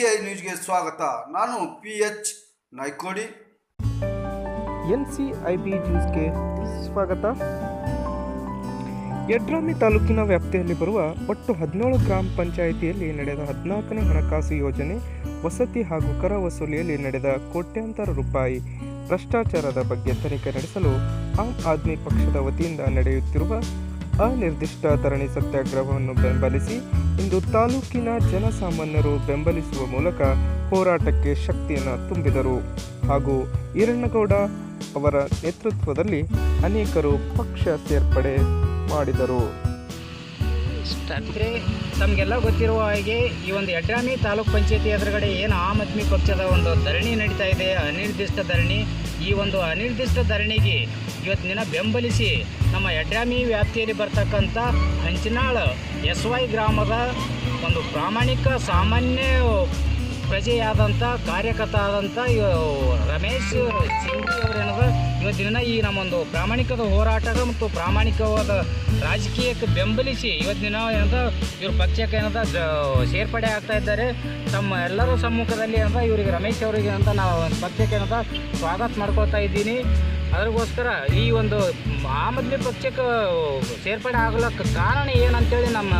C ನ್ಯೂಸ್ಗೆ ಸ್ವಾಗತ. ನಾನು P H Naykodi. N C I B ನ್ಯೂಸ್ಗೆ ಸ್ವಾಗತ. ಯಡ್ರಾಮಿ ತಾಲೂಕಿನ ವ್ಯಾಪ್ತಿಯಲ್ಲಿ ಬರುವ ಒಟ್ಟು ಹದಿನೇಳು ಗ್ರಾಮ ಪಂಚಾಯಿತಿಯಲ್ಲಿ ನಡೆದ ಹದಿನಾಲ್ಕನೇ ಹಣಕಾಸು ಯೋಜನೆ, ವಸತಿ ಹಾಗೂ ಕರ ವಸೂಲಿಯಲ್ಲಿ ನಡೆದ ಕೋಟ್ಯಾಂತರ ರೂಪಾಯಿ ಭ್ರಷ್ಟಾಚಾರದ ಬಗ್ಗೆ ತನಿಖೆ ನಡೆಸಲು ಆಮ್ ಆದ್ಮಿ ಪಕ್ಷದ ವತಿಯಿಂದ ನಡೆಯುತ್ತಿರುವ ಅನಿರ್ದಿಷ್ಟ ಧರಣಿ ಸತ್ಯಾಗ್ರಹವನ್ನು ಬೆಂಬಲಿಸಿ ಇಂದು ತಾಲೂಕಿನ ಜನಸಾಮಾನ್ಯರು ಬೆಂಬಲಿಸುವ ಮೂಲಕ ಹೋರಾಟಕ್ಕೆ ಶಕ್ತಿಯನ್ನು ತುಂಬಿದರು. ಹಾಗೂ ಈರಣ್ಣಗೌಡ ಅವರ ನೇತೃತ್ವದಲ್ಲಿ ಅನೇಕರು ಪಕ್ಷ ಸೇರ್ಪಡೆ ಮಾಡಿದರು. ಅಂದರೆ ತಮಗೆಲ್ಲ ಗೊತ್ತಿರುವ ಹಾಗೆ ಈ ಒಂದು ಯಡ್ರಾಮಿ ತಾಲೂಕ್ ಪಂಚಾಯತಿ ಎದುರುಗಡೆ ಏನು ಆಮ್ ಆದ್ಮಿ ಪಕ್ಷದ ಒಂದು ಧರಣಿ ನಡೀತಾ ಇದೆ. ಅನಿರ್ದಿಷ್ಟ ಧರಣಿ. ಈ ಒಂದು ಅನಿರ್ದಿಷ್ಟ ಧರಣಿಗೆ ಇವತ್ತಿನ ದಿನ ಬೆಂಬಲಿಸಿ ನಮ್ಮ ಎಡ್ರಾಮಿ ವ್ಯಾಪ್ತಿಯಲ್ಲಿ ಬರ್ತಕ್ಕಂಥ ಹಂಚಿನಾಳ ಎಸ್ ವೈ ಗ್ರಾಮದ ಒಂದು ಪ್ರಾಮಾಣಿಕ ಸಾಮಾನ್ಯ ಪ್ರಜೆಯಾದಂಥ ಕಾರ್ಯಕರ್ತ ಆದಂಥ ರಮೇಶ್ ಸಿಂಗ್ ಅವರೇನದ, ಇವತ್ತಿನ ಈ ನಮ್ಮೊಂದು ಪ್ರಾಮಾಣಿಕದ ಹೋರಾಟದ ಮತ್ತು ಪ್ರಾಮಾಣಿಕವಾದ ರಾಜಕೀಯಕ್ಕೆ ಬೆಂಬಲಿಸಿ ಇವತ್ತಿನ ಏನದ, ಇವ್ರ ಪಕ್ಷಕ್ಕೆ ಏನದ ಸೇರ್ಪಡೆ ಆಗ್ತಾ ಇದ್ದಾರೆ. ತಮ್ಮ ಎಲ್ಲರ ಸಮ್ಮುಖದಲ್ಲಿ ಏನದ, ಇವರಿಗೆ ರಮೇಶ್ ಅವರಿಗೆ ಅಂತ ನಾವು ಪಕ್ಷಕ್ಕೆ ಏನದ ಸ್ವಾಗತ ಮಾಡ್ಕೊಳ್ತಾ ಇದ್ದೀನಿ. ಅದಕ್ಕೋಸ್ಕರ ಈ ಒಂದು ಆಮ್ ಆದ್ಮಿ ಪಕ್ಷಕ್ಕೆ ಸೇರ್ಪಡೆ ಆಗ್ಲಕ್ಕೆ ಕಾರಣ ಏನಂತೇಳಿ ನಮ್ಮ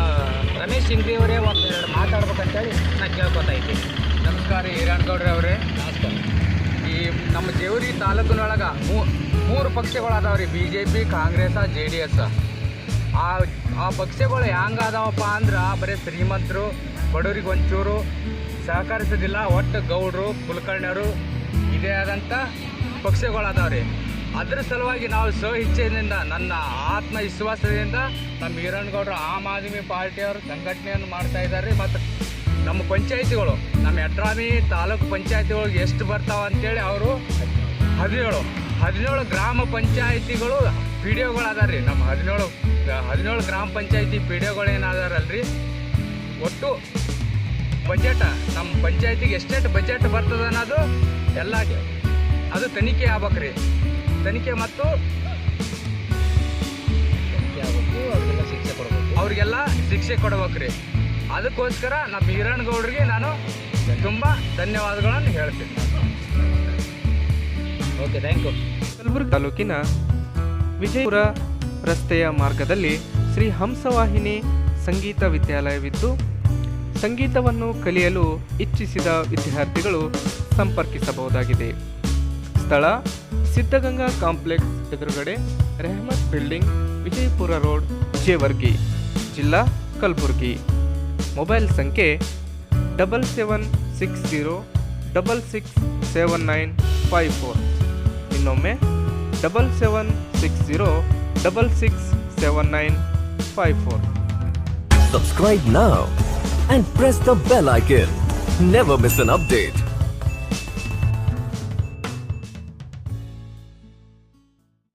ರಮೇಶ್ ಸಿಂಗ್ರಿ ಅವರೇ ಒಂದು ಎರಡು ಮಾತಾಡ್ಬೇಕಂತೇಳಿ ನಾನು ಕೇಳ್ಕೊತಾ ಇದ್ದೀನಿ. ನಮಸ್ಕಾರ ಹಿರಾಣ್ಗೌಡ್ರೆ ಅವರೇ. ನಮಸ್ಕಾರ. ಈ ನಮ್ಮ ಜೇವರಿ ತಾಲೂಕಿನೊಳಗೆ ಮೂರು ಪಕ್ಷಗಳು ರೀ B J P Congress J D S. ಆ ಆ ಪಕ್ಷಗಳು ಹೆಂಗೆ ಅದಾವಪ್ಪ ಅಂದ್ರೆ ಬರೀ ಶ್ರೀಮಂತರು ಬಡವರಿಗೆ ಒಂಚೂರು ಸಹಕರಿಸೋದಿಲ್ಲ ಒಟ್ಟು ಗೌಡ್ರು ಕುಲಕರ್ಣರು ಇದೇ ಆದಂಥ ಪಕ್ಷಗಳು ಅದಾವ್ರಿ ಅದ್ರ ಸಲುವಾಗಿ ನಾವು ಸ್ವ ಇಚ್ಛೆಯಿಂದ ನನ್ನ ಆತ್ಮವಿಶ್ವಾಸದಿಂದ ನಮ್ಮ ಈರಣ್ಣಗೌಡರು ಆಮ್ ಆದ್ಮಿ ಪಾರ್ಟಿಯವರು ಸಂಘಟನೆಯನ್ನು ಮಾಡ್ತಾ ಇದ್ದಾರೆ. ಮತ್ತು ನಮ್ಮ ಪಂಚಾಯಿತಿಗಳು, ನಮ್ಮ ಎಡ್ರಾಮಿ ತಾಲೂಕು ಪಂಚಾಯತಿಗಳಿಗೆ ಎಷ್ಟು ಬರ್ತಾವ ಅಂತೇಳಿ ಅವರು ಹದಿನೇಳು ಹದಿನೇಳು ಗ್ರಾಮ ಪಂಚಾಯಿತಿಗಳು ಪಿ ಡಿ ಒಗಳು ಅದಾರ ರೀ ನಮ್ಮ ಹದಿನೇಳು ಹದಿನೇಳು ಗ್ರಾಮ ಪಂಚಾಯತಿ ಪಿ ಡಿ ಒಗಳು ಏನಾದಾರಲ್ರಿ ಒಟ್ಟು ಬಜೆಟ್, ನಮ್ಮ ಪಂಚಾಯತಿಗೆ ಎಷ್ಟೆಷ್ಟು ಬಜೆಟ್ ಬರ್ತದೆ ಅನ್ನೋದು ಎಲ್ಲ ಅದು ತನಿಖೆ ಆಗ್ಬೇಕ್ರಿ. ತನಿಖೆ ಮತ್ತು ಶಿಕ್ಷೆ ಕೊಡಬೇಕು. ಅವ್ರಿಗೆಲ್ಲ ಶಿಕ್ಷೆ ಕೊಡ್ಬೇಕ್ರಿ ಅದಕ್ಕೋಸ್ಕರ ನಮ್ಮ ಹಿರಣ್ಗೌಡ್ರಿಗೆ ನಾನು ತುಂಬ ಧನ್ಯವಾದಗಳನ್ನು ಹೇಳ್ತೀನಿ. ಓಕೆ ಥ್ಯಾಂಕ್ ಯು ಕಲಬುರಗಿ ತಾಲೂಕಿನ ವಿಜಯಪುರ ರಸ್ತೆಯ ಮಾರ್ಗದಲ್ಲಿ ಶ್ರೀ ಹಂಸವಾಹಿನಿ ಸಂಗೀತ ವಿದ್ಯಾಲಯವಿದ್ದು ಸಂಗೀತವನ್ನು ಕಲಿಯಲು ಇಚ್ಛಿಸಿದ ವಿದ್ಯಾರ್ಥಿಗಳು ಸಂಪರ್ಕಿಸಬಹುದಾಗಿದೆ. ಸ್ಥಳ, ಸಿದ್ಧಗಂಗಾ ಕಾಂಪ್ಲೆಕ್ಸ್ ಎದುರುಗಡೆ ರೆಹಮತ್ ಬಿಲ್ಡಿಂಗ್, ವಿಜಯಪುರ ರೋಡ್ ಜೇವರ್ಗಿ ಜಿಲ್ಲಾ ಕಲಬುರಗಿ ಮೊಬೈಲ್ ಸಂಖ್ಯೆ double seven six zero double six seven nine five four ಇನ್ನೊಮ್ಮೆ double seven six zero double six seven nine five four Subscribe now and press the bell icon. Never miss an update.